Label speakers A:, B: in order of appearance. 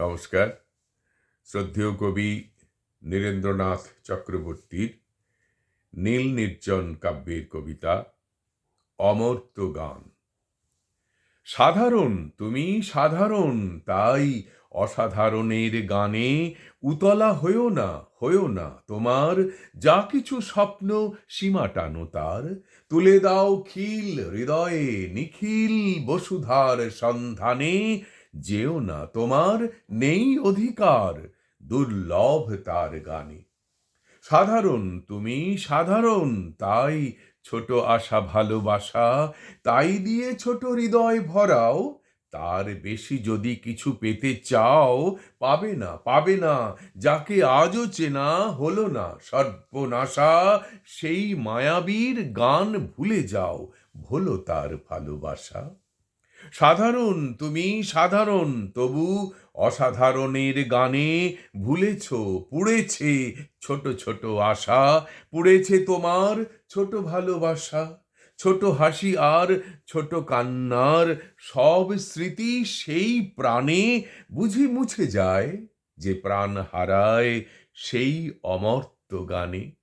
A: নমস্কার। শ্রদ্ধেয় কবি নীরেন্দ্রনাথ চক্রবর্তীর নীল নির্জন কাব্যের কবিতা অমর্ত্য গান। সাধারণ তুমি সাধারণ, তাই অসাধারণের গানে উতলা হয়েও না হয়েও না তোমার, যা কিছু স্বপ্ন সীমা টানো তার। তুলে দাও খিল হৃদয়ে, নিখিল বসুধার সন্ধানে যেও না তোমার নেই অধিকার, দুর্লভ তার গানে। সাধারণ, তুমি সাধারণ, তাই ছোট আশা ভালোবাসা, তাই দিয়ে ছোট হৃদয় ভরাও, তার বেশি যদি কিছু পেতে চাও, পাবে না পাবে না, যাকে আজও চেনা হলো না। সর্বনাশা, সেই মায়াবীর গান ভুলে যাও, ভুলো তার ভালোবাসা। সাধারণ তুমি সাধারণ, তবু অসাধারণের গানে ভুলেছ, পুড়েছে ছোট ছোট আশা, পুড়েছে তোমার ছোট ভালোবাসা, ছোট হাসি আর ছোট কান্নার সব স্মৃতি সেই প্রাণে বুঝি মুছে যায়, যে প্রাণ হারায় সেই অমর্ত্য গানে।